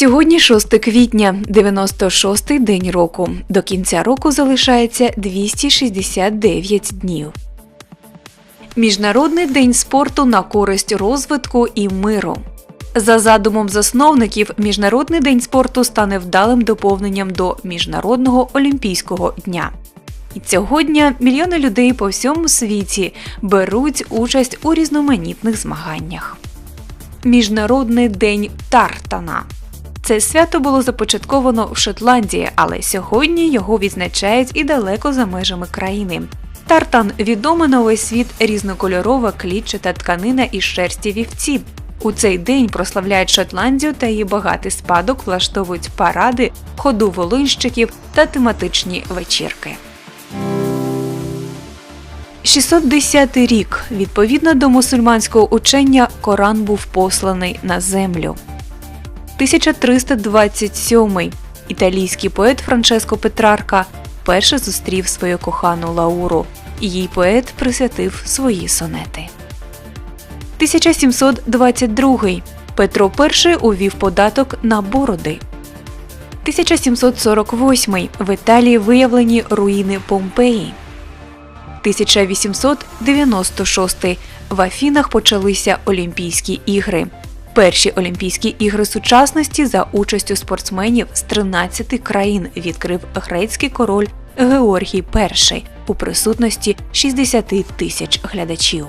Сьогодні 6 квітня, 96-й день року. До кінця року залишається 269 днів. Міжнародний день спорту на користь розвитку і миру. За задумом засновників, Міжнародний день спорту стане вдалим доповненням до Міжнародного олімпійського дня. І цього дня мільйони людей по всьому світі беруть участь у різноманітних змаганнях. Міжнародний день Тартана. Це свято було започатковано в Шотландії, але сьогодні його відзначають і далеко за межами країни. Тартан відома на увесь світ різнокольорова клітчата тканина із шерсті вівці. У цей день прославляють Шотландію та її багатий спадок, влаштовують паради, ходу волинщиків та тематичні вечірки. 610 рік відповідно до мусульманського учення Коран був посланий на землю. 1327 італійський поет Франческо Петрарка вперше зустрів свою кохану Лауру, і їй поет присвятив свої сонети. 1722 Петро І увів податок на бороди. 1748 в Італії виявлені руїни Помпеї. 1896 в Афінах почалися Олімпійські ігри. Перші Олімпійські ігри сучасності за участю спортсменів з 13 країн відкрив грецький король Георгій І у присутності 60 тисяч глядачів.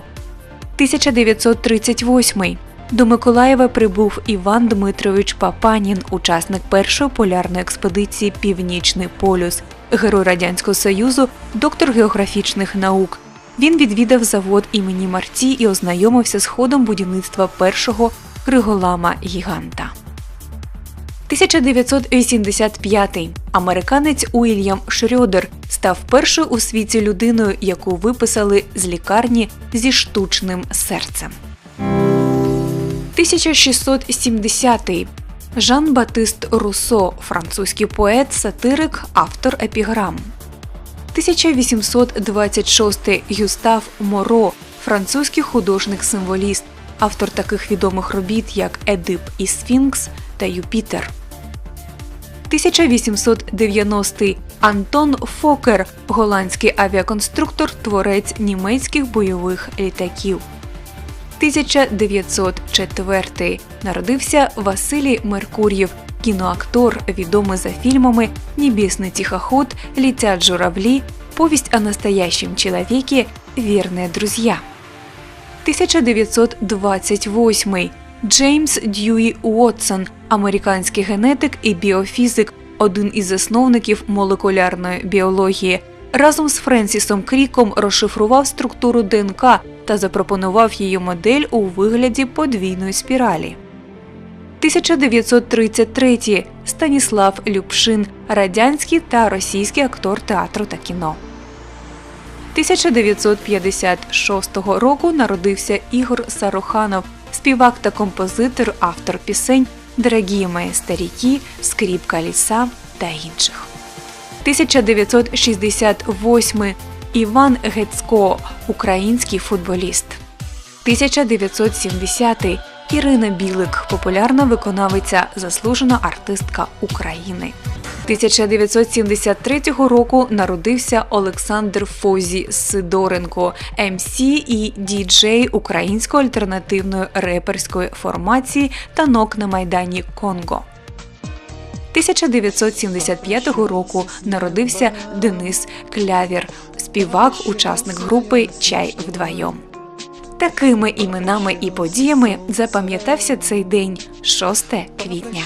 1938 до Миколаєва прибув Іван Дмитрович Папанін, учасник першої полярної експедиції Північний полюс, герой Радянського Союзу, доктор географічних наук. Він відвідав завод імені Марці і ознайомився з ходом будівництва першого криголама гіганта. 1985 американець Уільям Шрьодер став першою у світі людиною, яку виписали з лікарні зі штучним серцем. 1670 Жан Батист Руссо, французький поет, сатирик, автор епіграм. 1826 Гюстав Моро, французький художник-символіст, автор таких відомих робіт, як Едип і Сфінкс та Юпітер. 1890 Антон Фокер, голландський авіаконструктор, творець німецьких бойових літаків. 1904 народився Василій Меркур'єв, кіноактор, відомий за фільмами Небесний тихоход, Летят журавлі, Повість о настоящем человеке, Вірне друзья. 1928 Джеймс Дьюї Уотсон, американський генетик і біофізик, один із засновників молекулярної біології. Разом з Френсісом Кріком розшифрував структуру ДНК та запропонував її модель у вигляді подвійної спіралі. 1933 Станіслав Любшин, радянський та російський актор театру та кіно. 1956 року народився Ігор Саруханов, співак та композитор, автор пісень Дорогі мої старіки, Скріпка ліса та інших. 1968 Іван Гецько, український футболіст. 1970 Ірина Білик, популярна виконавиця, заслужена артистка України. 1973 року народився Олександр Фозі Сидоренко, МС і діджей української альтернативної реперської формації танок на майдані Конго. 1975 року народився Денис Клявір, співак, учасник групи Чай вдвоєм. Такими іменами і подіями запам'ятався цей день 6 квітня.